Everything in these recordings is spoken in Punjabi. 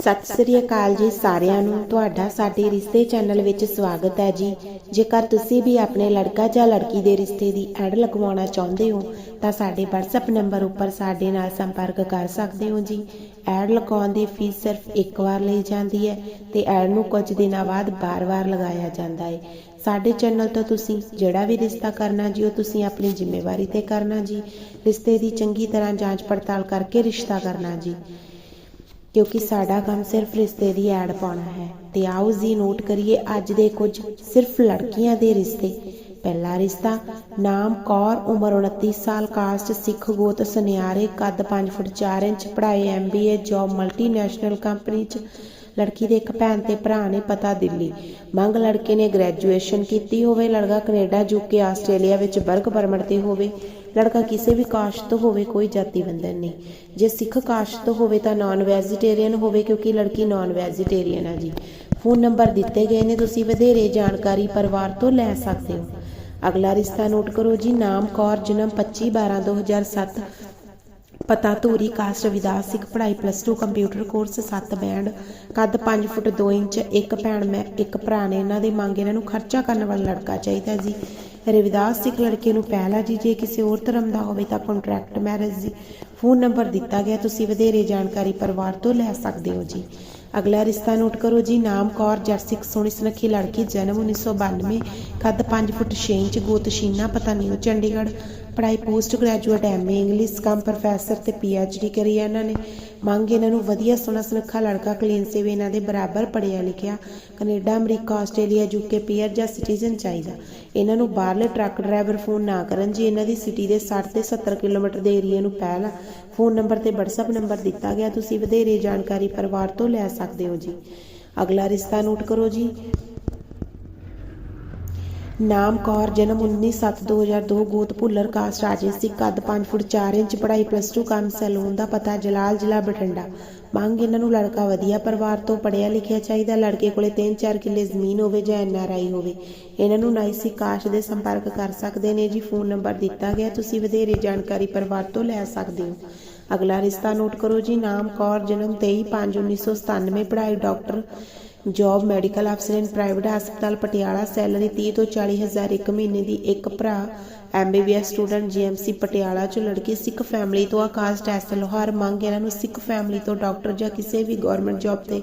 ਸਤਿ ਸ੍ਰੀ ਅਕਾਲ ਜੀ ਸਾਰਿਆਂ ਨੂੰ। ਤੁਹਾਡਾ ਸਾਡੇ ਰਿਸ਼ਤੇ ਚੈਨਲ ਵਿੱਚ ਸਵਾਗਤ ਹੈ ਜੀ। ਜੇਕਰ ਤੁਸੀਂ ਵੀ ਆਪਣੇ ਲੜਕਾ ਜਾਂ ਲੜਕੀ ਦੇ ਰਿਸ਼ਤੇ ਦੀ ਐਡ ਲਗਵਾਉਣਾ ਚਾਹੁੰਦੇ ਹੋ, ਤਾਂ ਸਾਡੇ WhatsApp ਨੰਬਰ ਉੱਪਰ ਸਾਡੇ ਨਾਲ ਸੰਪਰਕ ਕਰ ਸਕਦੇ ਹੋ ਜੀ। ਐਡ ਲਗਾਉਣ ਦੀ ਫੀਸ ਸਿਰਫ ਇੱਕ ਵਾਰ ਲਈ ਜਾਂਦੀ ਹੈ ਤੇ ਐਡ ਨੂੰ ਕੁਝ ਦਿਨਾਂ ਬਾਅਦ ਬਾਰ-ਬਾਰ ਲਗਾਇਆ ਜਾਂਦਾ ਹੈ। ਸਾਡੇ ਚੈਨਲ ਤੋਂ ਤੁਸੀਂ ਜਿਹੜਾ ਵੀ ਰਿਸ਼ਤਾ ਕਰਨਾ ਜੀ, ਉਹ ਤੁਸੀਂ ਆਪਣੀ ਜ਼ਿੰਮੇਵਾਰੀ ਤੇ ਕਰਨਾ ਜੀ। ਰਿਸ਼ਤੇ ਦੀ ਚੰਗੀ ਤਰ੍ਹਾਂ ਜਾਂਚ ਪੜਤਾਲ ਕਰਕੇ ਰਿਸ਼ਤਾ ਕਰਨਾ ਜੀ। ਕਿਉਂਕਿ ਸਾਡਾ ਕੰਮ ਸਿਰਫ ਰਿਸ਼ਤੇ ਦੀ ਐਡ ਪਾਉਣਾ ਹੈ। ਤੇ ਆਓ ਜੀ ਨੋਟ ਕਰੀਏ, ਅੱਜ ਦੇ ਕੁਝ ਸਿਰਫ ਲੜਕੀਆਂ ਦੇ ਰਿਸ਼ਤੇ। ਪਹਿਲਾ ਰਿਸ਼ਤਾ, ਨਾਮ ਕੌਰ, ਉਮਰ 29 ਸਾਲ ਕਾਸਟ ਸਿੱਖ, ਗੋਤ, ਸੁਨਿਆਰੇ, ਕੱਦ 5 ਫੁੱਟ 4 ਇੰਚ, ਪੜ੍ਹਾਈ ਐਮਬੀਏ ਜੌਬ ਮਲਟੀਨੈਸ਼ਨਲ ਕੰਪਨੀ 'ਚ। ਲੜਕੀ ਦੇ ਇੱਕ ਭੈਣ ਤੇ ਭਰਾ ਨੇ ਪਤਾ ਦਿੱਲੀ। ਮੰਗ ਲੜਕੇ ਨੇ ਗ੍ਰੈਜੂਏਸ਼ਨ ਕੀਤੀ ਹੋਵੇ, ਲੜਕਾ ਕੈਨੇਡਾ ਯੂਕੇ ਆਸਟ੍ਰੇਲੀਆ ਵਿੱਚ ਵਰਕ ਪਰਮਿਟ ਤੇ ਹੋਵੇ। ਲੜਕਾ ਕਿਸੇ ਵੀ ਕਾਸ਼ਤ ਤੋਂ ਹੋਵੇ, ਕੋਈ ਜਾਤੀ ਬੰਧਨ ਨਹੀਂ। ਜੇ ਸਿੱਖ ਕਾਸ਼ਤ ਤੋਂ ਹੋਵੇ ਤਾਂ ਨਾਨ ਵੈਜੀਟੇਰੀਅਨ ਹੋਵੇ, ਕਿਉਂਕਿ ਲੜਕੀ ਨਾਨ ਵੈਜੀਟੇਰੀਅਨ ਹੈ ਜੀ। ਫੋਨ ਨੰਬਰ ਦਿੱਤੇ ਗਏ ਨੇ, ਤੁਸੀਂ ਵਧੇਰੇ ਜਾਣਕਾਰੀ ਪਰਿਵਾਰ ਤੋਂ ਲੈ ਸਕਦੇ ਹੋ। ਅਗਲਾ ਰਿਸ਼ਤਾ ਨੋਟ ਕਰੋ ਜੀ, ਨਾਮ ਕੌਰ, ਜਨਮ 25 12 2007 ਪਤਾ ਧੂਰੀ ਕਾਸਟ ਵਿਦਾਸ ਸਿੱਖ ਪੜ੍ਹਾਈ ਪਲੱਸ 2 ਕੰਪਿਊਟਰ ਕੋਰਸ 7 ਬੈਂਡ ਕੱਦ 5 ਫੁੱਟ 2 ਇੰਚ, ਇੱਕ ਭੈਣ ਮੈਂ, ਇੱਕ ਭਰਾ ਨੇ। ਇਹਨਾਂ ਦੇ ਮੰਗ, ਇਹਨਾਂ ਨੂੰ ਖਰਚਾ ਕਰਨ ਵਾਲਾ ਲੜਕਾ ਚਾਹੀਦਾ ਜੀ। ਰਵਿਦਾਸ ਸਿੱਖ ਲੜਕੇ ਨੂੰ ਪਹਿਲਾ ਜੀ, ਜੇ ਕਿਸੇ ਹੋਰ ਧਰਮ ਦਾ ਹੋਵੇ ਤਾਂ ਕੰਟਰੈਕਟ ਮੈਰਿਜ ਫੋਨ ਨੰਬਰ ਦਿੱਤਾ ਗਿਆ, ਤੁਸੀਂ ਵਧੇਰੇ ਜਾਣਕਾਰੀ ਪਰਿਵਾਰ ਤੋਂ ਲੈ ਸਕਦੇ ਹੋ ਜੀ। ਅਗਲਾ ਰਿਸ਼ਤਾ ਨੋਟ ਕਰੋ ਜੀ, ਨਾਮ ਕੌਰ, ਜਰਸਿਕ ਸੋਹਣੀ ਸੁਨੱਖੀ ਲੜਕੀ, ਜਨਮ 1992 ਕੱਦ 5 ਫੁੱਟ 6 ਇੰਚ, ਗੋਤ ਸ਼ੀਨਾ, ਪਤਾ ਨਹੀਂ ਚੰਡੀਗੜ੍ਹ। ਪੜ੍ਹਾਈ post graduate MA English, cum professor ਤੇ ਪੀਐਚਡੀ ਕਰੀ ਹੈ ਇਹਨਾਂ ਨੇ। ਮੰਗ ਇਹਨਾਂ ਨੂੰ ਵਧੀਆ ਸੋਹਣਾ ਸੁਨੱਖਾ ਲੜਕਾ, ਕਲੀਨ ਸੇਵੇ ਇਹਨਾਂ ਦੇ ਬਰਾਬਰ ਪੜ੍ਹਿਆ ਲਿਖਿਆ। Canada, America, Australia, UK, PR ਜਾਂ ਸਿਟੀਜ਼ਨ ਚਾਹੀਦਾ। ਇਹਨਾਂ ਨੂੰ ਬਾਹਰਲੇ ਟਰੱਕ ਡਰਾਈਵਰ ਫੋਨ ਨਾ ਕਰਨ ਜੀ, ਇਹਨਾਂ ਦੀ ਸਿਟੀ ਦੇ 60 ਤੇ 70 ਕਿਲੋਮੀਟਰ ਦੇ ਏਰੀਆ ਨੂੰ ਪਹਿਲ ਫੋਨ ਨੰਬਰ ਤੇ WhatsApp ਨੰਬਰ ਦਿੱਤਾ ਗਿਆ। ਤੁਸੀਂ ਵਧੇਰੇ ਜਾਣਕਾਰੀ ਪਰਿਵਾਰ ਤੋਂ ਲੈ ਸਕਦੇ ਹੋ ਜੀ। ਅਗਲਾ ਰਿਸ਼ਤਾ ਨੋਟ ਕਰੋ ਜੀ। ਨਾਮ ਕੌਰ, ਜਨਮ 19/7/2002 ਗੋਤ ਭੁੱਲਰ, ਕਾਸਟ ਰਾਜੇਸੀ ਕੱਦ 5 ਫੁੱਟ 4 ਇੰਚ, ਪੜ੍ਹਾਈ ਪਲੱਸ 2 ਕੰਮ ਸੈਲੂਨ ਦਾ ਪਤਾ, ਜਲਾਲ ਜ਼ਿਲ੍ਹਾ ਬਠਿੰਡਾ। ਮੰਗ ਇਹਨਾਂ ਨੂੰ ਲੜਕਾ ਵਧੀਆ ਪਰਿਵਾਰ ਤੋਂ ਪੜ੍ਹਿਆ ਲਿਖਿਆ ਚਾਹੀਦਾ, ਲੜਕੇ ਕੋਲੇ 3-4 ਕਿੱਲੇ ਜ਼ਮੀਨ ਹੋਵੇ ਜਾਂ ਐਨਆਰਆਈ ਹੋਵੇ। ਇਹਨਾਂ ਨੂੰ ਨਾਈਸੀ ਕਾਸ਼ ਦੇ ਸੰਪਰਕ ਕਰ ਸਕਦੇ ਨੇ। ਜੀ, ਫੋਨ ਨੰਬਰ ਦਿੱਤਾ ਗਿਆ। ਤੁਸੀਂ ਵਧੇਰੇ ਜਾਣਕਾਰੀ ਪਰਿਵਾਰ ਤੋਂ ਲੈ ਸਕਦੇ ਹੋ। ਅਗਲਾ ਰਿਸ਼ਤਾ ਨੋਟ ਕਰੋ ਜੀ। ਨਾਮ, ਕੌਰ, ਜਨਮ 23/5/1997 ਪੜ੍ਹਾਈ ਡਾਕਟਰ, ਜੌਬ, ਮੈਡੀਕਲ ਅਫਸਰ ਇਨ ਪ੍ਰਾਈਵੇਟ ਹਸਪਤਾਲ, ਪਟਿਆਲਾ, ਸੈਲਰੀ 30 ਤੋਂ 40 ਹਜ਼ਾਰ ਇੱਕ ਮਹੀਨੇ ਦੀ ਇੱਕ ਭਰਾ ਐਮਬੀਬੀਐਸ ਸਟੂਡੈਂਟ ਜੀਐਮਸੀ ਪਟਿਆਲਾ ਚ ਲੜਕੀ ਸਿੱਖ ਫੈਮਿਲੀ ਤੋਂ ਆਕਾਸ਼ ਟੈਸਟ ਲੋਹਾਰ ਮੰਗ ਇਹਨਾਂ ਨੂੰ ਸਿੱਖ ਫੈਮਿਲੀ ਤੋਂ ਡਾਕਟਰ ਜਾਂ ਕਿਸੇ ਵੀ ਗਵਰਨਮੈਂਟ ਜੌਬ ਤੇ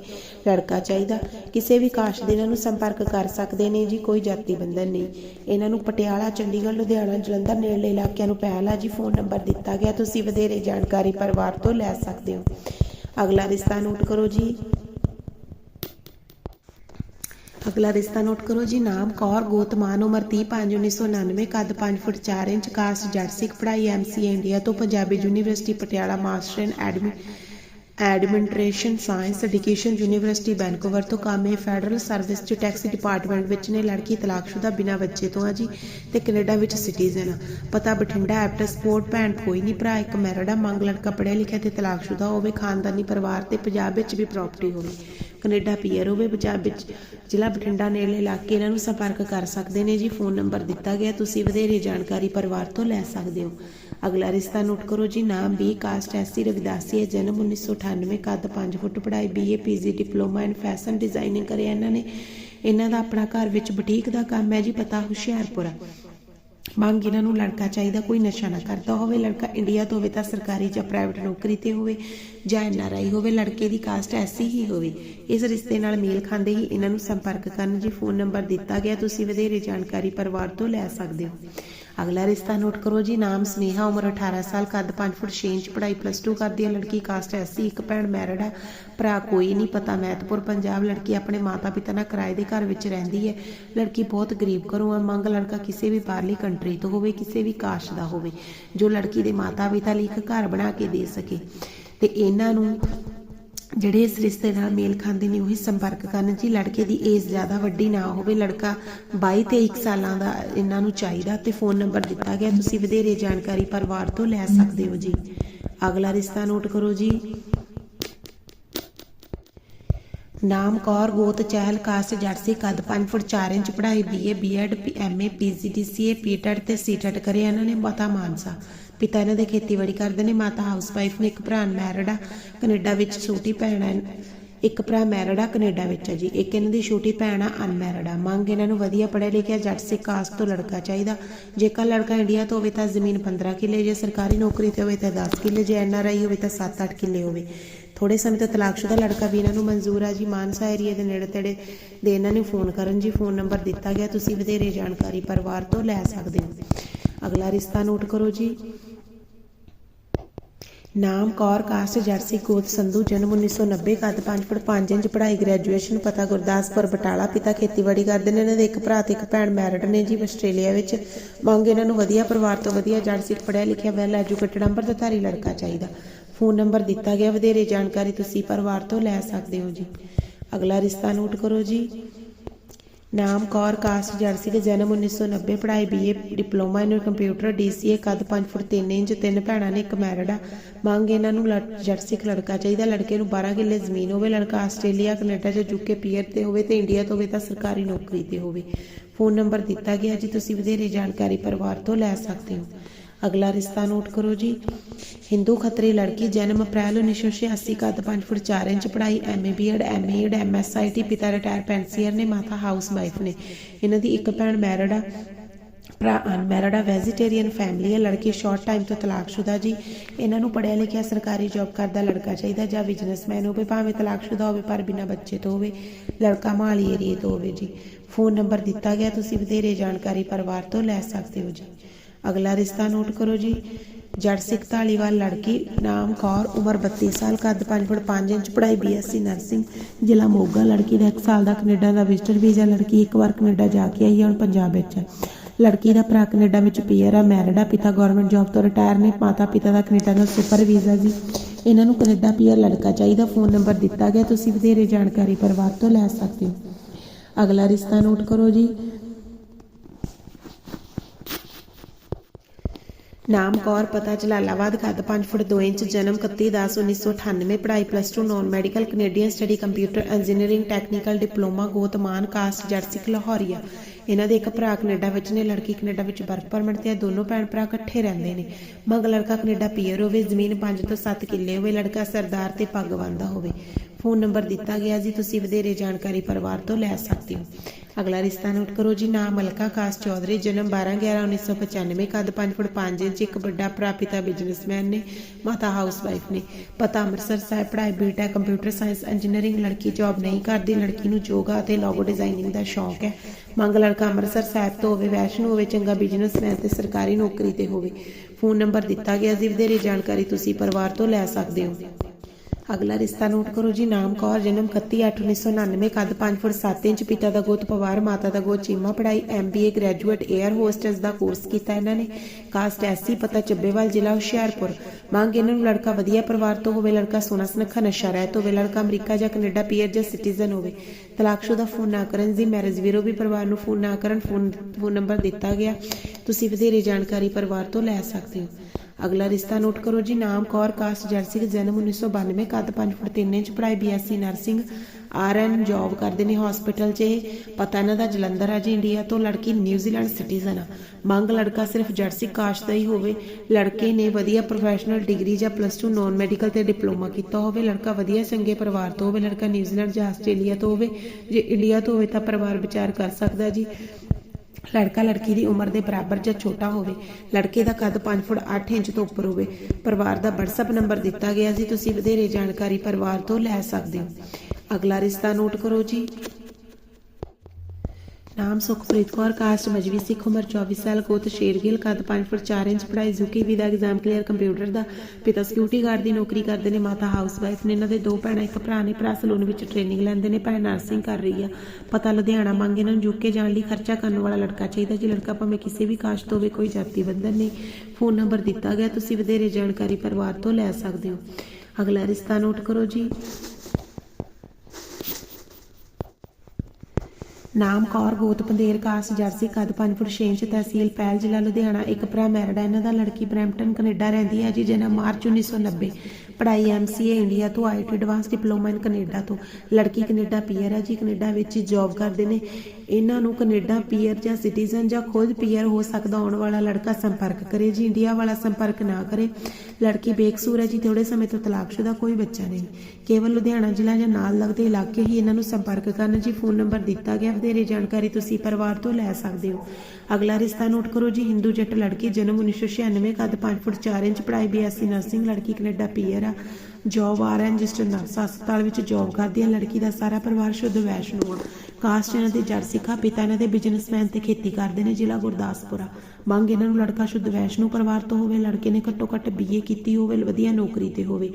ਲੜਕਾ ਚਾਹੀਦਾ। ਕਿਸੇ ਵੀ ਕਾਸ਼ ਦੇ ਇਹਨਾਂ ਨੂੰ ਸੰਪਰਕ ਕਰ ਸਕਦੇ ਨੇ ਜੀ, ਕੋਈ ਜਾਤੀ ਬੰਧਨ ਨਹੀਂ। ਇਹਨਾਂ ਨੂੰ ਪਟਿਆਲਾ, ਚੰਡੀਗੜ੍ਹ, ਲੁਧਿਆਣਾ, ਜਲੰਧਰ ਨੇੜਲੇ ਇਲਾਕਿਆਂ ਨੂੰ ਪਹਿਲਾ ਜੀ ਫੋਨ ਨੰਬਰ ਦਿੱਤਾ ਗਿਆ। ਤੁਸੀਂ ਵਧੇਰੇ ਜਾਣਕਾਰੀ ਪਰਿਵਾਰ ਤੋਂ ਲੈ ਸਕਦੇ ਹੋ। ਅਗਲਾ ਰਿਸ਼ਤਾ ਨੋਟ ਕਰੋ ਜੀ। ਅਗਲਾ ਰਿਸ਼ਤਾ ਨੋਟ ਕਰੋ ਜੀ, ਨਾਮ ਕੌਰ ਗੋਤਮਾਨ ਉਮਰ 30 5 1999 ਕੱਦ 5 ਫੁੱਟ 4 ਇੰਚ, ਕਾਸਟ ਜੱਟ ਸਿੱਖ ਪੜ੍ਹਾਈ ਐਮਸੀਏ ਇੰਡੀਆ ਤੋਂ, Punjabi university, Patiala, master in ਐਡਮਿ, administration science, education university, Vancouver ਤੋਂ ਕੰਮ ਹੈ। ਫੈਡਰਲ ਸਰਵਿਸ ਚ ਟੈਕਸ ਡਿਪਾਰਟਮੈਂਟ ਵਿੱਚ ਨੇ, ਲੜਕੀ ਤਲਾਕਸ਼ੁਦਾ ਬਿਨਾਂ ਬੱਚੇ ਤੋਂ ਆ ਜੀ ਤੇ ਕੈਨੇਡਾ ਵਿੱਚ ਸਿਟੀਜ਼ਨ ਆ। ਪਤਾ ਬਠਿੰਡਾ ਐਪਟ ਸਪੋਰਟ ਭੈਣ ਕੋਈ ਨਹੀਂ ਭਰਾ, ਇੱਕ ਮੈਰਿਡ ਆ, ਮੰਗ ਲੜਕਾ ਪੜ੍ਹਿਆ ਲਿਖਿਆ ਤੇ ਤਲਾਕਸ਼ੁਦਾ ਹੋਵੇ ਖਾਨਦਾਨੀ ਪਰਿਵਾਰ ਤੇ ਪੰਜਾਬ ਵਿੱਚ ਵੀ ਪ੍ਰਾਪਰਟੀ ਹੋਵੇ। ਕੈਨੇਡਾ ਪੀਆਰ ਹੋਵੇ ਪੰਜਾਬ ਵਿੱਚ ਜ਼ਿਲ੍ਹਾ ਬਠਿੰਡਾ ਨੇੜਲੇ ਇਲਾਕੇ ਇਹਨਾਂ ਨੂੰ ਸੰਪਰਕ ਕਰ ਸਕਦੇ ਨੇ ਜੀ, ਫੋਨ ਨੰਬਰ ਦਿੱਤਾ ਗਿਆ, ਤੁਸੀਂ ਵਧੇਰੇ ਜਾਣਕਾਰੀ ਪਰਿਵਾਰ ਤੋਂ ਲੈ ਸਕਦੇ ਹੋ। ਅਗਲਾ ਰਿਸ਼ਤਾ ਨੋਟ ਕਰੋ ਜੀ, ਨਾਮ ਬੀ, ਕਾਸਟ ਐਸਸੀ ਰਵਿਦਾਸੀ ਹੈ, ਜਨਮ 1998 ਕੱਦ 5 ਫੁੱਟ, ਪੜ੍ਹਾਈ BA PG diploma in fashion designing ਕਰਿਆ ਇਹਨਾਂ ਨੇ। ਇਹਨਾਂ ਦਾ ਆਪਣਾ ਘਰ ਵਿੱਚ ਬੁਟੀਕ ਦਾ ਕੰਮ ਹੈ ਜੀ, ਪਤਾ ਹੁਸ਼ਿਆਰਪੁਰਾ। ਮੰਗ ਇਹਨਾਂ ਨੂੰ ਲੜਕਾ ਚਾਹੀਦਾ, ਕੋਈ ਨਸ਼ਾ ਨਾ ਕਰਦਾ ਹੋਵੇ, ਲੜਕਾ ਇੰਡੀਆ ਤੋਂ ਹੋਵੇ ਤਾਂ ਸਰਕਾਰੀ ਜਾਂ ਪ੍ਰਾਈਵੇਟ ਨੌਕਰੀ ਤੇ ਹੋਵੇ ਜਾਂ ਐਨਆਰਆਈ ਹੋਵੇ, ਲੜਕੇ ਦੀ ਕਾਸਟ ਐਸੀ ਹੀ ਹੋਵੇ। ਇਸ ਰਿਸ਼ਤੇ ਨਾਲ ਮੇਲ ਖਾਂਦੇ ਹੀ ਇਹਨਾਂ ਨੂੰ ਸੰਪਰਕ ਕਰਨ ਜੀ ਫੋਨ ਨੰਬਰ ਦਿੱਤਾ ਗਿਆ। ਤੁਸੀਂ ਵਧੇਰੇ ਜਾਣਕਾਰੀ ਪਰਿਵਾਰ ਤੋਂ ਲੈ ਸਕਦੇ ਹੋ। ਅਗਲਾ ਰਿਸ਼ਤਾ ਨੋਟ ਕਰੋ ਜੀ, ਨਾਮ ਸਨੇਹਾ, ਉਮਰ 18 ਸਾਲ, ਕੱਦ 5 ਫੁੱਟ 6 ਇੰਚ, ਪੜ੍ਹਾਈ ਪਲੱਸ 2 ਕਰਦੀ ਹੈ, ਲੜਕੀ ਕਾਸਟ ਐਸੀ ਇੱਕ ਭੈਣ ਮੈਰਿਡ ਆ ਭਰਾ ਕੋਈ ਨਹੀਂ ਪਤਾ, ਮਹਿਤਪੁਰ, ਪੰਜਾਬ, ਲੜਕੀ ਆਪਣੇ ਮਾਤਾ ਪਿਤਾ ਨਾਲ ਕਿਰਾਏ ਦੇ ਘਰ ਵਿੱਚ ਰਹਿੰਦੀ ਹੈ, ਲੜਕੀ ਬਹੁਤ ਗਰੀਬ ਘਰੋਂ ਆ ਮੰਗ ਲੜਕਾ ਕਿਸੇ ਵੀ ਬਾਹਰਲੀ ਕੰਟਰੀ ਤੋਂ ਹੋਵੇ, ਕਿਸੇ ਵੀ ਕਾਸਟ ਦਾ ਹੋਵੇ, ਜੋ ਲੜਕੀ ਦੇ ਮਾਤਾ ਪਿਤਾ ਲਈ ਇੱਕ ਘਰ ਬਣਾ ਕੇ ਦੇ ਸਕੇ, ਤੇ ਇਹਨਾਂ ਨੂੰ ਜਿਹੜੇ ਇਸ ਰਿਸ਼ਤੇ ਨਾਲ ਮੇਲ ਖਾਂਦੇ ਨੇ, ਉਹੀ ਸੰਪਰਕ ਕਰਨ ਜੀ। ਲੜਕੇ ਦੀ ਏਜ ਜ਼ਿਆਦਾ ਵੱਡੀ ਨਾ ਹੋਵੇ। ਲੜਕਾ 22 ਤੇ 1 ਸਾਲਾਂ ਦਾ ਇਹਨਾਂ ਨੂੰ ਚਾਹੀਦਾ ਤੇ ਫੋਨ ਨੰਬਰ ਦਿੱਤਾ ਗਿਆ। ਤੁਸੀਂ ਵਧੇਰੇ ਜਾਣਕਾਰੀ ਪਰਿਵਾਰ ਤੋਂ ਲੈ ਸਕਦੇ ਹੋ ਜੀ। ਅਗਲਾ ਰਿਸ਼ਤਾ ਨੋਟ ਕਰੋ ਜੀ। ਨਾਮ ਕੌਰ, ਗੋਤ, ਚਹਿਲ, ਕਾਸਟ, ਜਰਸੀ, ਕੱਦ 5 ਫੁੱਟ 4 ਇੰਚ, ਪੜ੍ਹਾਈ BA BEd MA PGDCA PTET ਤੇ ਸੀਟੈਟ ਕਰਿਆ ਇਹਨਾਂ ਨੇ। ਮਾਤਾ ਮਾਨਸਾ। ਪਿਤਾ ਇਹਨਾਂ ਦੇ ਖੇਤੀਬਾੜੀ ਕਰਦੇ ਨੇ, ਮਾਤਾ ਹਾਊਸ ਵਾਈਫ ਨੇ, ਇੱਕ ਭਰਾ ਮੈਰਿਡ ਆ ਕੈਨੇਡਾ ਵਿੱਚ ਛੋਟੀ ਭੈਣ ਹੈ, ਇੱਕ ਭਰਾ ਮੈਰਿਡ ਆ ਕੈਨੇਡਾ ਵਿੱਚ ਆ ਜੀ। ਇੱਕ ਇਹਨਾਂ ਦੀ ਛੋਟੀ ਭੈਣ ਆ ਅਨਮੈਰਿਡ ਆ ਮੰਗ ਇਹਨਾਂ ਨੂੰ ਵਧੀਆ ਪੜ੍ਹਿਆ ਲਿਖਿਆ, ਜੱਟ ਸਿੱਖ ਕਾਸਟ ਤੋਂ ਲੜਕਾ ਚਾਹੀਦਾ। ਜੇਕਰ ਲੜਕਾ ਇੰਡੀਆ ਤੋਂ ਹੋਵੇ ਤਾਂ ਜ਼ਮੀਨ 15 ਕਿੱਲੇ ਜੇ, ਸਰਕਾਰੀ ਨੌਕਰੀ ਤੇ ਹੋਵੇ ਤਾਂ 10 ਕਿੱਲੇ, ਜੇ ਐਨਆਰਆਈ ਹੋਵੇ ਤਾਂ 7-8 ਕਿੱਲੇ ਹੋਵੇ। ਥੋੜੇ ਸਮੇਂ ਤੋਂ ਤਲਾਕਸ਼ੁਦਾ ਲੜਕਾ ਵੀ ਇਹਨਾਂ ਨੂੰ ਮਨਜ਼ੂਰ ਆ ਜੀ। ਮਾਨਸਾ ਏਰੀਆ ਦੇ ਨੇੜੇ ਤੇੜੇ ਦੇ ਇਹਨਾਂ ਨੂੰ ਫੋਨ ਕਰਨ ਜੀ। ਫੋਨ ਨੰਬਰ ਦਿੱਤਾ ਗਿਆ, ਤੁਸੀਂ ਵਧੇਰੇ ਜਾਣਕਾਰੀ ਪਰਿਵਾਰ ਤੋਂ ਲੈ ਸਕਦੇ ਹੋ। ਅਗਲਾ ਰਿਸ਼ਤਾ ਨੋਟ ਕਰੋ ਜੀ। ਨਾਮ ਕੌਰ ਕਾਸਟ ਜਰਸੀ ਗੋਤ ਸੰਧੂ, ਜਨਮ 1990 ਕੱਦ 5 ਫੁੱਟ 5 ਇੰਚ, ਪੜ੍ਹਾਈ ਗ੍ਰੈਜੂਏਸ਼ਨ ਪਤਾ ਗੁਰਦਾਸਪੁਰ, ਬਟਾਲਾ, ਪਿਤਾ ਖੇਤੀਬਾੜੀ ਕਰਦੇ ਨੇ। ਇਹਨਾਂ ਦੇ ਇੱਕ ਭਰਾ ਤੇ ਇੱਕ ਭੈਣ ਮੈਰਿਡ ਨੇ ਜੀ ਆਸਟ੍ਰੇਲੀਆ ਵਿੱਚ। ਮੰਗ ਇਹਨਾਂ ਨੂੰ ਵਧੀਆ ਪਰਿਵਾਰ ਤੋਂ ਵਧੀਆ ਜਰਸੀ ਪੜ੍ਹਿਆ ਲਿਖਿਆ ਵੈਲ ਐਜੂਕੇਟਡ ਅੰਮ੍ਰਿਤਧਾਰੀ ਲੜਕਾ ਚਾਹੀਦਾ। ਫੋਨ ਨੰਬਰ ਦਿੱਤਾ ਗਿਆ, ਵਧੇਰੇ ਜਾਣਕਾਰੀ ਤੁਸੀਂ ਪਰਿਵਾਰ ਤੋਂ ਲੈ ਸਕਦੇ ਹੋ ਜੀ। ਅਗਲਾ ਰਿਸ਼ਤਾ ਨੋਟ ਕਰੋ ਜੀ। ਨਾਮ ਕੌਰ ਕਾਸਟ ਜਰਸੀ ਦੇ ਜਨਮ 1990 ਪੜ੍ਹਾਈ BA diploma in computer DCA ਕੱਦ 5 ਫੁੱਟ 3 ਇੰਚ, ਤਿੰਨ ਭੈਣਾਂ ਨੇ ਇੱਕ ਮੈਰਿਡ ਆ। ਮੰਗ ਇਹਨਾਂ ਨੂੰ ਲੜ- ਜਰਸੀ ਲੜਕਾ ਚਾਹੀਦਾ, ਲੜਕੇ ਨੂੰ 12 ਕਿੱਲੇ ਜ਼ਮੀਨ ਹੋਵੇ, ਲੜਕਾ ਆਸਟ੍ਰੇਲੀਆ, ਕੈਨੇਡਾ ਜਾਂ ਯੂਕੇ ਪੀਅਰ ਤੇ ਹੋਵੇ ਤੇ ਇੰਡੀਆ ਤੋਂ ਹੋਵੇ ਤਾਂ ਸਰਕਾਰੀ ਨੌਕਰੀ ਤੇ ਹੋਵੇ। ਫੋਨ ਨੰਬਰ ਦਿੱਤਾ ਗਿਆ ਜੀ, ਤੁਸੀਂ ਵਧੇਰੇ ਜਾਣਕਾਰੀ ਪਰਿਵਾਰ ਤੋਂ ਲੈ ਸਕਦੇ ਹੋ। ਅਗਲਾ ਰਿਸ਼ਤਾ ਨੋਟ ਕਰੋ ਜੀ। ਹਿੰਦੂ ਖੱਤਰੀ ਲੜਕੀ ਜਨਮ ਅਪ੍ਰੈਲ 1986 ਕੱਦ 5 ਫੁੱਟ 4 ਇੰਚ ਪੜ੍ਹਾਈ ਐਮਏ ਬੀਐਡ ਐਮਏਡ ਐਮਐਸਆਈਟੀ ਪਿਤਾ ਰਿਟਾਇਰ ਪੈਂਸੀਅਰ ਨੇ, ਮਾਤਾ ਹਾਊਸ ਵਾਈਫ ਨੇ। ਇਹਨਾਂ ਦੀ ਇੱਕ ਭੈਣ ਮੈਰਿਡ ਆ, ਭਰਾ ਅਨਮੈਰਿਡ ਆ, ਵੈਜੀਟੇਰੀਅਨ ਫੈਮਿਲੀ ਹੈ ਲੜਕੀ ਸ਼ਾਰਟ ਟਾਈਮ ਤੋਂ ਤਲਾਕਸ਼ੁਦਾ ਜੀ। ਇਹਨਾਂ ਨੂੰ ਪੜ੍ਹਿਆ ਲਿਖਿਆ ਸਰਕਾਰੀ ਜੌਬ ਕਰਦਾ ਲੜਕਾ ਚਾਹੀਦਾ, ਜਾਂ ਬਿਜ਼ਨਸਮੈਨ ਹੋਵੇ, ਭਾਵੇਂ ਤਲਾਕਸ਼ੁਦਾ ਹੋਵੇ, ਪਰ ਬਿਨਾਂ ਬੱਚੇ ਤੋਂ ਹੋਵੇ। ਲੜਕਾ ਮਾਲੀ ਏਰੀਏ ਤੋਂ ਹੋਵੇ ਜੀ। ਫੋਨ ਨੰਬਰ ਦਿੱਤਾ ਗਿਆ, ਤੁਸੀਂ ਵਧੇਰੇ ਜਾਣਕਾਰੀ ਪਰਿਵਾਰ ਤੋਂ ਲੈ ਸਕਦੇ ਹੋ ਜੀ। ਅਗਲਾ ਰਿਸ਼ਤਾ ਨੋਟ ਕਰੋ ਜੀ। ਜੜ ਸਿੱਖ ਢਾਲੀਵਾਲ ਲੜਕੀ ਨਾਮ ਕੌਰ, ਉਮਰ 32 ਸਾਲ, ਕੱਦ 5 ਫੁੱਟ 5 ਇੰਚ, ਪੜ੍ਹਾਈ ਬੀਐਸਸੀ ਨਰਸਿੰਗ, ਜ਼ਿਲ੍ਹਾ ਮੋਗਾ। ਲੜਕੀ ਦਾ 1 ਸਾਲ ਦਾ ਕੈਨੇਡਾ ਦਾ ਵਿਜ਼ਟਰ ਵੀਜ਼ਾ। ਲੜਕੀ ਇੱਕ ਵਾਰ ਕੈਨੇਡਾ ਜਾ ਕੇ ਆਈ ਹੈ, ਹੁਣ ਪੰਜਾਬ ਵਿੱਚ ਹੈ। ਲੜਕੀ ਦਾ ਭਰਾ ਕੈਨੇਡਾ ਵਿੱਚ ਪੀਅਰ ਆ ਮੈਰਿਡ ਆ। ਪਿਤਾ ਗਵਰਨਮੈਂਟ ਜੌਬ ਤੋਂ ਰਿਟਾਇਰ ਨੇ। ਮਾਤਾ ਪਿਤਾ ਦਾ ਕੈਨੇਡਾ ਦਾ ਸੁਪਰ ਵੀਜ਼ਾ ਜੀ। ਇਹਨਾਂ ਨੂੰ ਕੈਨੇਡਾ ਪੀਅਰ ਲੜਕਾ ਚਾਹੀਦਾ। ਫੋਨ ਨੰਬਰ ਦਿੱਤਾ ਗਿਆ। ਤੁਸੀਂ ਵਧੇਰੇ ਜਾਣਕਾਰੀ ਪਰਿਵਾਰ ਤੋਂ ਲੈ ਸਕਦੇ ਹੋ। ਅਗਲਾ ਰਿਸ਼ਤਾ ਨੋਟ ਕਰੋ ਜੀ। ਨਾਮ ਕੌਰ, ਪਤਾ ਜਲਾਲਾਬਾਦ ਕੱਦ 5 ਫੁੱਟ 2 ਇੰਚ, ਜਨਮ 31/10/1998 ਪੜ੍ਹਾਈ plus 2 non medical Canadian study computer engineering technical diploma ਗੋਤਮਾਨ caste ਜਰਸਿਕ ਲਾਹੌਰੀਆ ਇਹਨਾਂ ਦੇ ਇੱਕ ਭਰਾ ਕੈਨੇਡਾ ਵਿੱਚ ਨੇ, ਲੜਕੀ ਕੈਨੇਡਾ ਵਿੱਚ ਵਰਕ ਪਰਮਿਟ ਤੇ ਦੋਨੋਂ ਭੈਣ ਭਰਾ ਇਕੱਠੇ ਰਹਿੰਦੇ ਨੇ। ਮੰਗ ਲੜਕਾ ਕੈਨੇਡਾ ਪੀਅਰ ਹੋਵੇ, ਜ਼ਮੀਨ 5 ਤੋਂ 7 ਕਿੱਲੇ ਹੋਵੇ, ਲੜਕਾ ਸਰਦਾਰ ਤੇ ਪੱਗ ਬੰਨਦਾ ਹੋਵੇ। ਫੋਨ ਨੰਬਰ ਦਿੱਤਾ ਗਿਆ ਜੀ, ਤੁਸੀਂ ਵਧੇਰੇ ਜਾਣਕਾਰੀ ਪਰਿਵਾਰ ਤੋਂ ਲੈ ਸਕਦੇ ਹੋ। ਅਗਲਾ ਰਿਸ਼ਤਾ ਨੋਟ ਕਰੋ ਜੀ ਨਾਮ ਮਲਕਾ ਕਾਸ ਚੌਧਰੀ, ਜਨਮ 12/11/1995 ਕੱਦ 5 ਫੁੱਟ 5 ਇੰਚ, ਇੱਕ ਵੱਡਾ ਭਰਾ ਪਿਤਾ ਬਿਜ਼ਨਸਮੈਨ ਨੇ, ਮਾਤਾ ਹਾਊਸਵਾਈਫ ਨੇ। ਪਤਾ ਅੰਮ੍ਰਿਤਸਰ ਸਾਹਿਬ, ਪੜ੍ਹਾਈ ਬੀਟੈਕ ਕੰਪਿਊਟਰ ਸਾਇੰਸ ਇੰਜੀਨੀਅਰਿੰਗ ਲੜਕੀ ਜੌਬ ਨਹੀਂ ਕਰਦੀ, ਲੜਕੀ ਨੂੰ ਯੋਗਾ ਅਤੇ ਲੋਗੋ ਡਿਜ਼ਾਈਨਿੰਗ ਦਾ ਸ਼ੌਂਕ ਹੈ। ਮੰਗ ਲੜਕਾ ਅੰਮ੍ਰਿਤਸਰ ਸਾਹਿਬ ਤੋਂ ਹੋਵੇ, ਵੈਸ਼ਨੂ ਹੋਵੇ, ਚੰਗਾ ਬਿਜ਼ਨਸਮੈਨ ਤੇ ਸਰਕਾਰੀ ਨੌਕਰੀ ਤੇ ਹੋਵੇ। ਫੋਨ ਨੰਬਰ ਦਿੱਤਾ ਗਿਆ ਜੀ, ਵਧੇਰੇ ਜਾਣਕਾਰੀ ਤੁਸੀਂ ਪਰਿਵਾਰ ਤੋਂ ਲੈ ਸਕਦੇ ਹੋ। ਅਗਲਾ ਰਿਸ਼ਤਾ ਨੋਟ ਕਰੋ ਜੀ, ਨਾਮ ਕੌਰ, ਜਨਮ 31/8/1999 ਕੱਦ 5 ਫੁੱਟ 7 ਇੰਚ, ਪਿਤਾ ਦਾ ਗੋਤ ਪਵਾਰ, ਮਾਤਾ ਦਾ ਗੋਤ ਚੀਮਾ ਪੜਾਈ ਐਮਬੀਏ, ਗ੍ਰੈਜੂਏਟ 에ਅਰ ਹੋਸਟਸ ਦਾ ਕੋਰਸ ਕੀਤਾ ਇਹਨਾਂ ਨੇ। ਕਾਸਟ ਐਸਸੀ ਪਤਾ ਚੱਬੇਵਾਲ, ਜ਼ਿਲ੍ਹਾ ਹੁਸ਼ਿਆਰਪੁਰ। ਮੰਗ ਇਹਨਾਂ ਨੂੰ ਲੜਕਾ ਵਧੀਆ ਪਰਿਵਾਰ ਤੋਂ ਹੋਵੇ, ਲੜਕਾ ਸੋਨਾ ਸੁਨੱਖਾ ਨਸ਼ਾ ਰਹਿਤ ਹੋਵੇ, ਲੜਕਾ ਅਮਰੀਕਾ ਜਾਂ ਕੈਨੇਡਾ ਪੀਅਰ ਜਾਂ ਸਿਟੀਜ਼ਨ ਹੋਵੇ। ਤਲਾਕਸ਼ੁਦਾ ਫੋਨ ਨਾ ਕਰਨ ਜੀ ਮੈਰਿਜ ਵੀਰੋ ਵੀ ਪਰਿਵਾਰ ਨੂੰ ਫੋਨ ਨਾ ਕਰਨ, ਫੋਨ ਫੋਨ ਨੰਬਰ ਦਿੱਤਾ ਗਿਆ। ਤੁਸੀਂ ਵਧੇਰੇ ਜਾਣਕਾਰੀ ਪਰਿਵਾਰ ਤੋਂ ਲੈ ਸਕਦੇ ਹੋ। ਅਗਲਾ ਰਿਸ਼ਤਾ ਨੋਟ ਕਰੋ ਜੀ, ਨਾਮ ਕੌਰ, ਕਾਸਟ ਜਰਸੀ ਦੇ ਜਨਮ 1992 ਕੱਦ 5 ਫੁੱਟ 3 ਇੰਚ, ਪੜ੍ਹਾਈ ਬੀਐਸਸੀ ਨਰਸਿੰਗ ਆਰਐਨ ਜੌਬ ਕਰਦੇ ਨੇ ਹਸਪੀਟਲ 'ਚ ਇਹ। ਪਤਾ ਇਹਨਾਂ ਦਾ ਜਲੰਧਰ ਆ ਜੀ, ਇੰਡੀਆ ਤੋਂ ਲੜਕੀ ਨਿਊਜ਼ੀਲੈਂਡ ਸਿਟੀਜ਼ਨ ਆ। ਮੰਗ ਲੜਕਾ ਸਿਰਫ ਜਰਸੀ, ਕਾਸਟ ਦਾ ਹੀ ਹੋਵੇ। ਲੜਕੇ ਨੇ ਵਧੀਆ ਪ੍ਰੋਫੈਸ਼ਨਲ ਡਿਗਰੀ ਜਾਂ ਪਲੱਸ 2 ਨਾਨ ਮੈਡੀਕਲ ਤੇ ਡਿਪਲੋਮਾ ਕੀਤਾ ਹੋਵੇ। ਲੜਕਾ ਵਧੀਆ ਚੰਗੇ ਪਰਿਵਾਰ ਤੋਂ ਹੋਵੇ। ਲੜਕਾ ਨਿਊਜ਼ੀਲੈਂਡ ਜਾਂ ਆਸਟ੍ਰੇਲੀਆ ਤੋਂ ਹੋਵੇ। ਜੇ ਇੰਡੀਆ ਤੋਂ ਹੋਵੇ ਤਾਂ ਪਰਿਵਾਰ ਵਿਚਾਰ ਕਰ ਸਕਦਾ ਜੀ। ਲੜਕਾ ਲੜਕੀ ਦੀ ਉਮਰ ਦੇ ਬਰਾਬਰ ਜਾਂ ਛੋਟਾ ਹੋਵੇ, ਲੜਕੇ ਦਾ ਕੱਦ 5 ਫੁੱਟ 8 ਇੰਚ ਤੋਂ ਉੱਪਰ ਹੋਵੇ, ਪਰਿਵਾਰ ਦਾ WhatsApp ਨੰਬਰ ਦਿੱਤਾ ਗਿਆ ਸੀ, ਤੁਸੀਂ ਵਧੇਰੇ ਜਾਣਕਾਰੀ ਪਰਿਵਾਰ ਤੋਂ ਲੈ ਸਕਦੇ ਹੋ। ਅਗਲਾ ਰਿਸ਼ਤਾ ਨੋਟ ਕਰੋ ਜੀ। ਨਾਮ ਸੁਖਪ੍ਰੀਤ ਕੌਰ, ਕਾਸਟ ਮਜਵੀ ਸਿੱਖ ਉਮਰ 24 ਸਾਲ, ਗੋਤ, ਸ਼ੇਰਗਿੱਲ, ਕੱਦ 5 ਫੁੱਟ 4 ਇੰਚ, ਪੜ੍ਹਾਈ ਜ਼ੁਕੀ ਦਾ ਐਗਜ਼ਾਮ ਕਲੀਅਰ ਕੰਪਿਊਟਰ ਦਾ। ਪਿਤਾ ਸਿਕਿਉਰਿਟੀ ਗਾਰਡ ਦੀ ਨੌਕਰੀ ਕਰਦੇ ਨੇ, ਮਾਤਾ ਹਾਊਸ ਵਾਈਫ ਨੇ। ਇਹਨਾਂ ਦੇ ਦੋ ਭੈਣਾਂ, ਇੱਕ ਭਰਾ ਨੇ, ਭਰਾ ਸਲੂਨ ਵਿੱਚ ਟ੍ਰੇਨਿੰਗ ਲੈਂਦੇ ਨੇ, ਭੈਣ ਨਰਸਿੰਗ ਕਰ ਰਹੀ ਆ। ਪਤਾ ਲੁਧਿਆਣਾ ਮੰਗ ਇਹਨਾਂ ਨੂੰ ਯੂਕੇ ਜਾਣ ਲਈ ਖਰਚਾ ਕਰਨ ਵਾਲਾ ਲੜਕਾ ਚਾਹੀਦਾ। ਜੀ ਲੜਕਾ ਭਾਵੇਂ ਕਿਸੇ ਵੀ ਕਾਸਟ ਤੋਂ ਹੋਵੇ, ਕੋਈ ਜਾਤੀ ਬੰਧਨ ਨਹੀਂ। ਫੋਨ ਨੰਬਰ ਦਿੱਤਾ ਗਿਆ। ਤੁਸੀਂ ਵਧੇਰੇ ਜਾਣਕਾਰੀ ਪਰਿਵਾਰ ਤੋਂ ਲੈ ਸਕਦੇ ਹੋ। ਅਗਲਾ ਰਿਸ਼ਤਾ ਨੋਟ ਕਰੋ ਜੀ। ਨਾਮ ਕੌਰ ਗੋਤ ਪੰਦੇਰ ਕਾਸ ਜਰਸੀ ਕੱਦ 5 ਫੁੱਟ 6 ਇੰਚ ਤਹਿਸੀਲ ਪੈਲ ਜ਼ਿਲ੍ਹਾ ਲੁਧਿਆਣਾ। ਇੱਕ ਭਰਾ ਮੈਰਿਡ ਹੈ ਇਹਨਾਂ ਦਾ ਲੜਕੀ ਬਰੈਂਪਟਨ, ਕੈਨੇਡਾ ਰਹਿੰਦੀ ਹੈ ਜੀ ਜਨਮ ਮਾਰਚ 1990 ਪੜ੍ਹਾਈ ਐਮਸੀਏ ਇੰਡੀਆ ਤੋਂ IT advance diploma in Canada ਤੋਂ। ਲੜਕੀ ਕੈਨੇਡਾ ਪੀਅਰ ਹੈ ਜੀ, ਕੈਨੇਡਾ ਵਿੱਚ ਹੀ ਜੌਬ ਕਰਦੇ ਨੇ। ਇਹਨਾਂ ਨੂੰ ਕੈਨੇਡਾ ਪੀਅਰ ਜਾਂ ਸਿਟੀਜ਼ਨ ਜਾਂ ਖੁਦ ਪੀਅਰ ਹੋ ਸਕਦਾ ਆਉਣ ਵਾਲਾ ਲੜਕਾ ਸੰਪਰਕ ਕਰੇ ਜੀ ਇੰਡੀਆ ਵਾਲਾ ਸੰਪਰਕ ਨਾ ਕਰੇ। ਲੜਕੀ ਬੇਕਸੂਰ ਹੈ ਜੀ ਥੋੜੇ ਸਮੇਂ ਤੋਂ ਤਲਾਕਸ਼ੁਦਾ ਕੋਈ ਬੱਚਾ ਨਹੀਂ। ਕੇਵਲ ਲੁਧਿਆਣਾ ਜ਼ਿਲ੍ਹਾ ਜਾਂ ਨਾਲ ਲੱਗਦੇ ਇਲਾਕੇ ਹੀ ਇਹਨਾਂ ਨੂੰ ਸੰਪਰਕ ਕਰਨ ਜੀ। ਫੋਨ ਨੰਬਰ ਦਿੱਤਾ ਗਿਆ, ਵਧੇਰੇ ਜਾਣਕਾਰੀ ਤੁਸੀਂ ਪਰਿਵਾਰ ਤੋਂ ਲੈ ਸਕਦੇ ਹੋ। ਅਗਲਾ ਰਿਸ਼ਤਾ ਨੋਟ ਕਰੋ ਜੀ ਹਿੰਦੂ ਜੱਟ ਲੜਕੀ, ਜਨਮ 1996 ਕੱਦ 5 ਫੁੱਟ 4 ਇੰਚ, ਪੜ੍ਹਾਈ ਬੀਐਸਸੀ ਨਰਸਿੰਗ, ਲੜਕੀ ਕੈਨੇਡਾ ਪੀਆਰ ਆ ਜੌਬ ਆ ਰਿਹਾ ਰਜਿਸਟਰ ਨਰਸ ਹਸਪਤਾਲ ਵਿੱਚ ਜੌਬ ਕਰਦੀ ਹੈ। ਲੜਕੀ ਦਾ ਸਾਰਾ ਪਰਿਵਾਰ ਸ਼ੁੱਧ ਵੈਸ਼ਨੂ ਆ ਕਾਸਟ ਇਹਨਾਂ ਦੇ ਜੱਟ ਸਿੱਖਾ, ਪਿਤਾ ਇਹਨਾਂ ਦੇ ਬਿਜ਼ਨਸਮੈਨ ਤੇ ਖੇਤੀ ਕਰਦੇ ਨੇ ਜ਼ਿਲ੍ਹਾ ਗੁਰਦਾਸਪੁਰਾ। ਮੰਗ ਇਹਨਾਂ ਨੂੰ ਲੜਕਾ ਸ਼ੁੱਧ ਵੈਸ਼ਨੂ ਪਰਿਵਾਰ ਤੋਂ ਹੋਵੇ, ਲੜਕੇ ਨੇ ਘੱਟੋ ਘੱਟ ਬੀਏ ਕੀਤੀ ਹੋਵੇ, ਵਧੀਆ ਨੌਕਰੀ ਤੇ ਹੋਵੇ।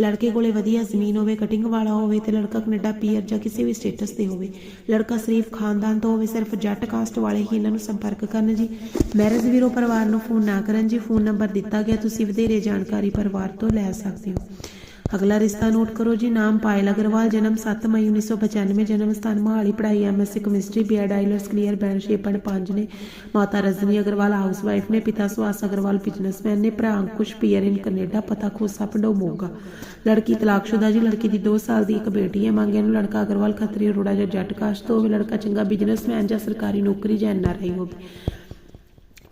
ਲੜਕੇ ਕੋਲੇ ਵਧੀਆ ਜ਼ਮੀਨ ਹੋਵੇ ਕਟਿੰਗ ਵਾਲਾ ਹੋਵੇ ਤੇ ਲੜਕਾ ਕੈਨੇਡਾ ਪੀਆਰ ਜਾਂ ਕਿਸੇ ਵੀ ਸਟੇਟਸ ਤੇ ਹੋਵੇ। ਲੜਕਾ ਸ਼ਰੀਫ ਖਾਨਦਾਨ ਤੋਂ ਹੋਵੇ, ਸਿਰਫ ਜੱਟ ਕਾਸਟ ਵਾਲੇ ਹੀ ਇਹਨਾਂ ਨੂੰ ਸੰਪਰਕ ਕਰਨ ਜੀ। ਮੈਰਿਜ ਵੀਰੋ ਪਰਿਵਾਰ ਨੂੰ ਫੋਨ ਨਾ ਕਰਨ ਜੀ। ਫੋਨ ਨੰਬਰ ਦਿੱਤਾ ਗਿਆ, ਤੁਸੀਂ ਵਧੇਰੇ ਜਾਣਕਾਰੀ ਪਰਿਵਾਰ ਤੋਂ ਲੈ ਸਕਦੇ ਹੋ। ਅਗਲਾ ਰਿਸ਼ਤਾ ਨੋਟ ਕਰੋ ਜੀ, ਨਾਮ ਪਾਇਲ ਅਗਰਵਾਲ, ਜਨਮ 7 ਮਈ 1995 ਜਨਮ ਸਥਾਨ ਮੋਹਾਲੀ, ਪੜ੍ਹਾਈ MSc chemistry BEd IELTS clear band ਸ਼ੇਪਨ 5 ਨੇ। ਮਾਤਾ ਰਜਨੀ ਅਗਰਵਾਲ, ਹਾਊਸਵਾਈਫ ਨੇ, ਪਿਤਾ ਸੁਹਾਸ ਅਗਰਵਾਲ, ਬਿਜ਼ਨਸਮੈਨ ਨੇ, ਭਰਾ ਅੰਕੁਸ਼ ਪੀਅਰ ਇਨ ਕੈਨੇਡਾ, ਪਤਾ ਖੋਸਾ ਪਡੋਮੋਗਾ ਲੜਕੀ ਤਲਾਕਸ਼ੁਦਾ ਜੀ, ਲੜਕੀ ਦੀ 2 ਸਾਲ ਦੀ ਇੱਕ ਬੇਟੀ ਹੈ। ਮੰਗਿਆ ਨੂੰ ਲੜਕਾ ਅਗਰਵਾਲ ਖੱਤਰੀ, ਅਰੋੜਾ ਜਾਂ ਜੱਟ ਕਾਸਟ ਤੋਂ ਹੋਵੇ। ਲੜਕਾ ਚੰਗਾ ਬਿਜ਼ਨਸਮੈਨ ਜਾਂ ਸਰਕਾਰੀ ਨੌਕਰੀ ਜਾਂ ਐਨਆਰਆਈ ਹੋਵੇ।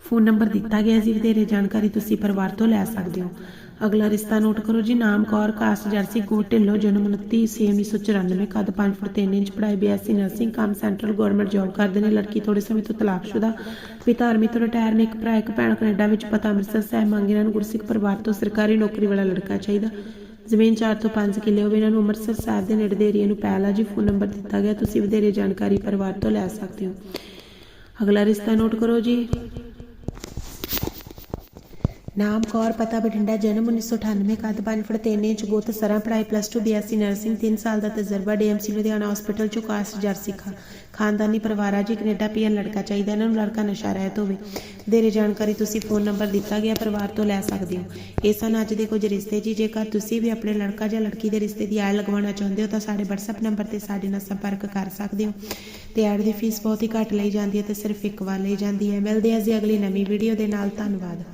ਫੋਨ ਨੰਬਰ ਦਿੱਤਾ ਗਿਆ ਜੀ ਵਧੇਰੇ ਜਾਣਕਾਰੀ ਤੁਸੀਂ ਪਰਿਵਾਰ ਤੋਂ ਲੈ ਸਕਦੇ ਹੋ। ਅਗਲਾ ਰਿਸ਼ਤਾ ਨੋਟ ਕਰੋ ਜੀ, ਨਾਮ ਕੌਰ ਕਾਸਟ ਜਰਸੀ, ਗੋਟ ਢਿੱਲੋਂ, ਜਨਮ 29 ਸੇ 1994 ਕੱਦ 5 ਫੁੱਟ 3 ਇੰਚ, ਪੜ੍ਹਾਈ ਬੀਐਸਸੀ ਨਰਸਿੰਗ ਕੰਮ, ਸੈਂਟਰਲ ਗਵਰਨਮੈਂਟ ਜੌਬ ਕਰਦੇ ਨੇ, ਲੜਕੀ ਥੋੜੇ ਸਮੇਂ ਤੋਂ ਤਲਾਕਸ਼ੁਦਾ, ਪਿਤਾ ਆਰਮੀ ਤੋਂ ਰਿਟਾਇਰ ਨੇ ਇੱਕ ਭਰਾ, ਇੱਕ ਭੈਣ, ਕੈਨੇਡਾ ਵਿੱਚ ਪਤਾ ਅੰਮ੍ਰਿਤਸਰ ਸਾਹਿਬ ਮੰਗ ਇਹਨਾਂ ਨੂੰ ਗੁਰਸਿੱਖ ਪਰਿਵਾਰ ਤੋਂ ਸਰਕਾਰੀ ਨੌਕਰੀ ਵਾਲਾ ਲੜਕਾ ਚਾਹੀਦਾ। ਜ਼ਮੀਨ 4 ਤੋਂ 5 ਕਿੱਲੇ ਹੋਵੇ, ਇਹਨਾਂ ਨੂੰ ਅੰਮ੍ਰਿਤਸਰ ਸਾਹਿਬ ਦੇ ਨੇੜੇ ਦੇ ਏਰੀਆ ਨੂੰ ਪੈਲਾ ਜੀ, ਫੋਨ ਨੰਬਰ ਦਿੱਤਾ ਗਿਆ, ਤੁਸੀਂ ਵਧੇਰੇ ਜਾਣਕਾਰੀ ਪਰਿਵਾਰ ਤੋਂ ਲੈ ਸਕਦੇ ਹੋ। ਅਗਲਾ ਰਿਸ਼ਤਾ ਨੋਟ ਕਰੋ ਜੀ। ਨਾਮ ਕੌਰ, ਪਤਾ ਬਠਿੰਡਾ, ਜਨਮ 1998 ਕੱਦ 5 ਫੁੱਟ 3 ਇੰਚ, ਗੋਤ ਸਰਾਂ, ਪੜ੍ਹਾਈ ਪਲੱਸ 2 ਬੀਐਸਸੀ ਨਰਸਿੰਗ 3 ਸਾਲ ਦਾ ਤਜਰਬਾ ਡੀਐਮਸੀ ਲੁਧਿਆਣਾ ਹਸਪੀਟਲ ਚੋਂ ਕਾਸਟ ਜਰ ਖਾਨਦਾਨੀ ਪਰਿਵਾਰ ਆ ਜੀ ਕੈਨੇਡਾ ਪੀਐਨ ਲੜਕਾ ਚਾਹੀਦਾ, ਇਹਨਾਂ ਨੂੰ ਲੜਕਾ ਨਸ਼ਾ ਰਹਿਤ ਹੋਵੇ ਵਧੇਰੇ ਜਾਣਕਾਰੀ ਤੁਸੀਂ ਫੋਨ ਨੰਬਰ ਦਿੱਤਾ ਗਿਆ, ਪਰਿਵਾਰ ਤੋਂ ਲੈ ਸਕਦੇ ਹੋ। ਇਹ ਸਨ ਅੱਜ ਦੇ ਕੁਝ ਰਿਸ਼ਤੇ ਜੀ, ਜੇਕਰ ਤੁਸੀਂ ਵੀ ਆਪਣੇ ਲੜਕਾ ਜਾਂ ਲੜਕੀ ਦੇ ਰਿਸ਼ਤੇ ਦੀ ਐਡ ਲਗਵਾਉਣਾ ਚਾਹੁੰਦੇ ਹੋ, ਤਾਂ ਸਾਡੇ WhatsApp ਨੰਬਰ ਤੇ ਸਾਡੇ ਨਾਲ ਸੰਪਰਕ ਕਰ ਸਕਦੇ ਹੋ। ਤੇ ਐਡ ਦੀ ਫੀਸ ਬਹੁਤ ਹੀ ਘੱਟ ਲਈ ਜਾਂਦੀ ਹੈ ਤੇ ਸਿਰਫ ਇੱਕ ਵਾਰ ਲਈ ਜਾਂਦੀ ਹੈ। ਮਿਲਦੇ ਹਾਂ ਜੀ ਅਗਲੀ ਨਵੀਂ ਵੀਡੀਓ ਦੇ ਨਾਲ, ਧੰਨਵਾਦ।